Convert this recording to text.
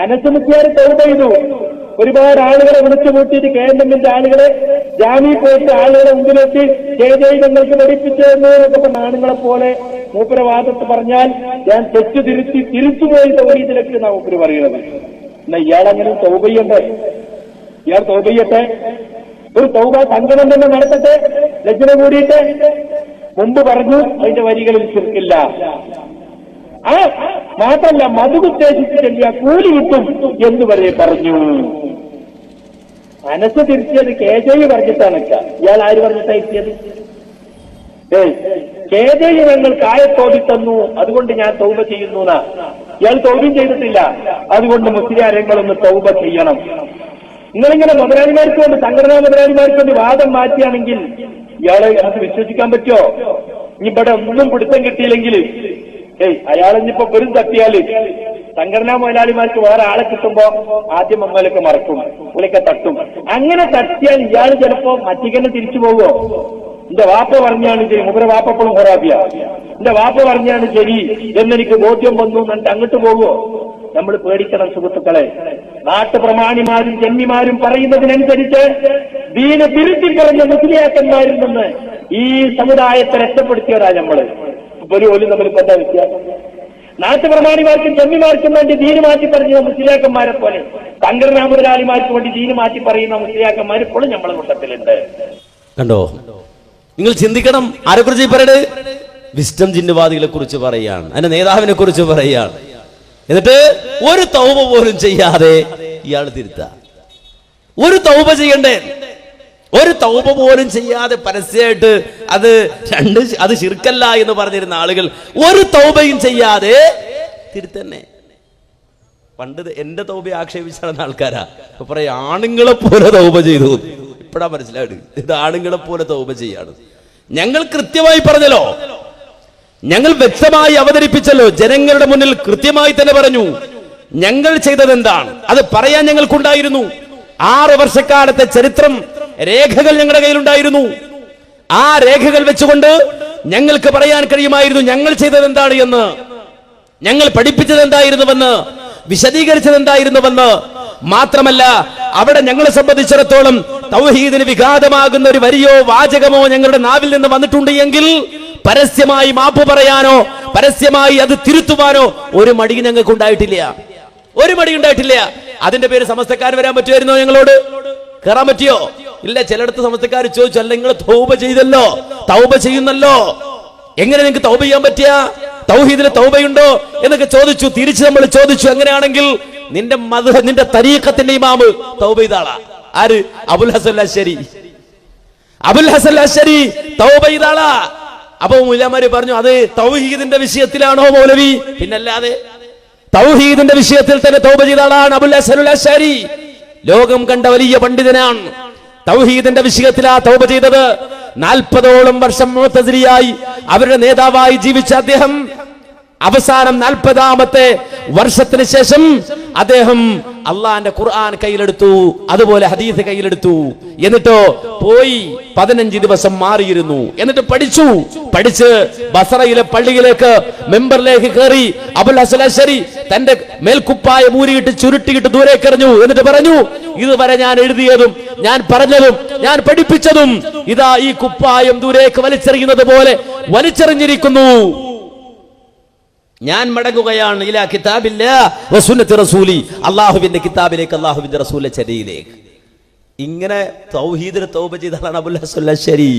അനസമുഖ്യാർ തൗബ ചെയ്തു. ഒരുപാട് ആളുകളെ വിളിച്ചു കൂട്ടിയിട്ട് കേന്ദ്രമിന്റെ ആളുകളെ ജാമ്യം പോയിട്ട് ആളുകളെ മുമ്പിലെത്തി കെ ജെ ഞങ്ങൾക്ക് പഠിപ്പിച്ചതെന്ന് എന്നൊക്കെ ആണുങ്ങളെ പോലെ മൂപ്പരവാദത്ത് പറഞ്ഞാൽ ഞാൻ തെറ്റു തിരുത്തി തിരിച്ചുപോയി തൗഹീദിലേക്ക് നാം മൂപ്പര് പറയുന്നത്? എന്നാ ഇയാളങ്ങനെ തൗബ ചെയ്യണ്ടേ? ഇയാൾ തൗബ ചെയ്യട്ടെ? ഒരു തൗബ സംഗമം തന്നെ നടത്തട്ടെ? ലജ്ജന കൂടിയിട്ട്? മുമ്പ് പറഞ്ഞു അതിന്റെ വരികളിൽ ചുരുക്കില്ല. ആ മാത്രല്ല മധുകുദ്ദേശിച്ച് ചെല്ലിയ കൂലി കിട്ടും എന്ന് വരെ പറഞ്ഞു. മനസ്സ് തിരിച്ചത് കെ ജെ പറഞ്ഞിട്ടാണ് ഇയാൾ ആര് പറഞ്ഞിട്ടാണ് എത്തിയത്? ജെ ഞങ്ങൾ കായത്തോടി തന്നു. അതുകൊണ്ട് ഞാൻ തൗബ ചെയ്യുന്നു ഇയാൾ തൗബയും ചെയ്തിട്ടില്ല. അതുകൊണ്ട് മുസ്ലിയാരങ്ങളൊന്ന് തൗബ ചെയ്യണം. നിങ്ങളിങ്ങനെ മുതലാളിമാർക്ക് കൊണ്ട് സംഘടനാ മുതലാളിമാർക്ക് കൊണ്ട് വാദം മാറ്റിയാണെങ്കിൽ ഇയാളെ നമുക്ക് വിശ്വസിക്കാൻ പറ്റുമോ? ഇവിടെ ഒന്നും പിടുത്തം കിട്ടിയില്ലെങ്കിൽ ഏയ് അയാളിനിപ്പോ വെറും തട്ടിയാൽ സംഘടനാ മുതലാളിമാർക്ക് വേറെ ആളെ കിട്ടുമ്പോ ആദ്യം അമ്മയിലൊക്കെ മറക്കും പുള്ളിയൊക്കെ തട്ടും. അങ്ങനെ തട്ടിയാൽ ഇയാൾ ചിലപ്പോ മറ്റിക്കന്നെ തിരിച്ചു പോവോ എന്റെ വാപ്പ പറഞ്ഞാണ് ശരി മുബര വാപ്പപ്പോഴും ഹൊറാബിയ എന്റെ വാപ്പ പറഞ്ഞാണ് ശരി എന്നെനിക്ക് ബോധ്യം വന്നു എന്നിട്ട് അങ്ങോട്ട് പോവോ നമ്മൾ പേടിക്കണം സുഹൃത്തുക്കളെ. നാട്ടുപ്രമാണിമാരും ജന്മിമാരും പറയുന്നതിനനുസരിച്ച് ദീന തിരുത്തി പറഞ്ഞ മുസ്ലിയാക്കന്മാരിൽ നിന്ന് ഈ സമുദായത്തെ രക്ഷപ്പെടുത്തിയതാ നമ്മൾ ഒരു പോലും തമ്മിൽ എന്താ വ്യത്യാസം നാട്ടുപ്രമാണിമാർക്കും ചെമ്മിമാർക്കും വേണ്ടി ദീന് മാറ്റി പറഞ്ഞ മുസ്ലിയാക്കന്മാരെ പോലെ സംഘടനാ മുതലാളിമാർക്ക് വേണ്ടി ദീന് മാറ്റി പറയുന്ന മുസ്ലിയാക്കന്മാർ ഇപ്പോഴും നമ്മളെ കൂട്ടത്തിലുണ്ട്. കണ്ടോ? നിങ്ങൾ ചിന്തിക്കണം. ആരെക്കുറിച്ച് പറയട് വിസ്റ്റം ജിന്നുവാദികളെ കുറിച്ച് പറയുകയാണ് അതിന്റെ നേതാവിനെ കുറിച്ച് പറയുകയാണ് എന്നിട്ട് ഒരു തൗപ പോലും ചെയ്യാതെ ഇയാൾ തിരുത്ത. ഒരു തൗപ ചെയ്യണ്ടേ? ഒരു തൗപ പോലും ചെയ്യാതെ പരസ്യമായിട്ട് അത് രണ്ട് അത് ശിർക്കല്ല എന്ന് പറഞ്ഞിരുന്ന ആളുകൾ ഒരു തൗബയും ചെയ്യാതെ തിരുത്തന്നെ. പണ്ട് എന്റെ തൗബ ആക്ഷേപിച്ച് നടന്ന ആൾക്കാരാ. ഇപ്പൊ പറയാ ആണുങ്ങളെ പോലെ തൗബ ചെയ്തു. ഇപ്പഴാ മനസ്സിലായിട്ട് ഇത് ആണുങ്ങളെ പോലെ തൗബ ചെയ്യാണ്. ഞങ്ങൾ കൃത്യമായി പറഞ്ഞല്ലോ. ഞങ്ങൾ വ്യക്തമായി അവതരിപ്പിച്ചല്ലോ. ജനങ്ങളുടെ മുന്നിൽ കൃത്യമായി തന്നെ പറഞ്ഞു. ഞങ്ങൾ ചെയ്തത് എന്താണ് അത് പറയാൻ ഞങ്ങൾക്കുണ്ടായിരുന്നു. ആറ് വർഷക്കാലത്തെ ചരിത്രം രേഖകൾ ഞങ്ങളുടെ കയ്യിലുണ്ടായിരുന്നു. ആ രേഖകൾ വെച്ചുകൊണ്ട് ഞങ്ങൾക്ക് പറയാൻ കഴിയുമായിരുന്നു ഞങ്ങൾ ചെയ്തത് എന്താണ് എന്ന്. ഞങ്ങൾ പഠിപ്പിച്ചത് എന്തായിരുന്നുവെന്ന് വിശദീകരിച്ചത് എന്തായിരുന്നുവെന്ന് മാത്രമല്ല അവിടെ ഞങ്ങളെ സംബന്ധിച്ചിടത്തോളം തൗഹീദിന് വിഘാതമാകുന്ന ഒരു വരിയോ വാചകമോ ഞങ്ങളുടെ നാവിൽ നിന്ന് വന്നിട്ടുണ്ട് എങ്കിൽ പരസ്യമായി മാപ്പ് പറയാനോ പരസ്യമായി അത് തിരുത്തുവാനോ ഒരു മടി ഞങ്ങൾക്ക് ഉണ്ടായിട്ടില്ല. ഒരു മടി ഉണ്ടായിട്ടില്ല. അതിന്റെ പേര് സമസ്തക്കാർ വരാൻ പറ്റുമായിരുന്നോ ഞങ്ങളോട്? കയറാൻ പറ്റിയോ? ഇല്ല ചിലയിടത്ത് സമസ്തക്കാർ ചോദിച്ചു അല്ല നിങ്ങൾ തൗബ ചെയ്തല്ലോ? തൗബ ചെയ്യുന്നല്ലോ? എങ്ങനെ നിങ്ങൾക്ക് തൗബ ചെയ്യാൻ പറ്റിയ? തൗഹീദിലെ തൗബയുണ്ടോ? എന്നൊക്കെ ചോദിച്ചു തിരിച്ച് നമ്മൾ ചോദിച്ചു എങ്ങനെയാണെങ്കിൽ നിന്റെ മധു നിന്റെ തരീഖത്തിന്റെ ഇമാമ് തൗബ ആര്? അബുൽ ഹസൻ അശ്ശരി. അബുൽ ഹസൻ അശ്ശരി തൗബ ചെയ്താളാ അപ്പൊ മുല്ലാമാര് പറഞ്ഞു അത് തൗഹീദിന്റെ വിഷയത്തിലാണോ മൗലവി? പിന്നല്ലാതെ തൗഹീദിന്റെ വിഷയത്തിൽ തന്നെ തൗബ ചെയ്താളാണ് അബുൽ ഹസൻ അശ്ശരി. ലോകം കണ്ട വലിയ പണ്ഡിതനാണ്. തൗഹീദിന്റെ വിഷയത്തിലാ തൗബ ചെയ്തത്. നാൽപ്പതോളം വർഷം മുഅ്തസിലിയായി അവരുടെ നേതാവായി ജീവിച്ച അദ്ദേഹം അവസാനം നാൽപ്പതാമത്തെ വർഷത്തിന് ശേഷം അദ്ദേഹം അള്ളാന്റെ ഖുർആൻ കയ്യിലെടുത്തു അതുപോലെ ഹദീസ് കയ്യിലെടുത്തു. എന്നിട്ടോ പോയി പതിനഞ്ച് ദിവസം മാറിയിരുന്നു. എന്നിട്ട് പഠിച്ചു. പഠിച്ച് ബസറയിലെ പള്ളിയിലേക്ക് മെമ്പറിലേക്ക് കയറി അബുൽ ഹസലശ്ശേരി തന്റെ മേൽക്കുപ്പായ മൂരിയിട്ട് ചുരുട്ടിയിട്ട് ദൂരേക്ക് എറിഞ്ഞു. എന്നിട്ട് പറഞ്ഞു ഇതുവരെ ഞാൻ എഴുതിയതും ഞാൻ പറഞ്ഞതും ഞാൻ പഠിപ്പിച്ചതും ഇതാ ഈ കുപ്പായം ദൂരേക്ക് വലിച്ചെറിയുന്നത് പോലെ വലിച്ചെറിഞ്ഞിരിക്കുന്നു. ഞാൻ മടങ്ങുകയാണ് ഇലാ കിതാബില്ല റസൂലി. അള്ളാഹുവിന്റെ കിതാബിലേക്ക് അള്ളാഹുവിന്റെ റസൂലിന്റെ ചരിയിലേക്ക്. ഇങ്ങനെ തൗഹീദിന് തൗബ ചെയ്താണ് അബുല്ല ശരി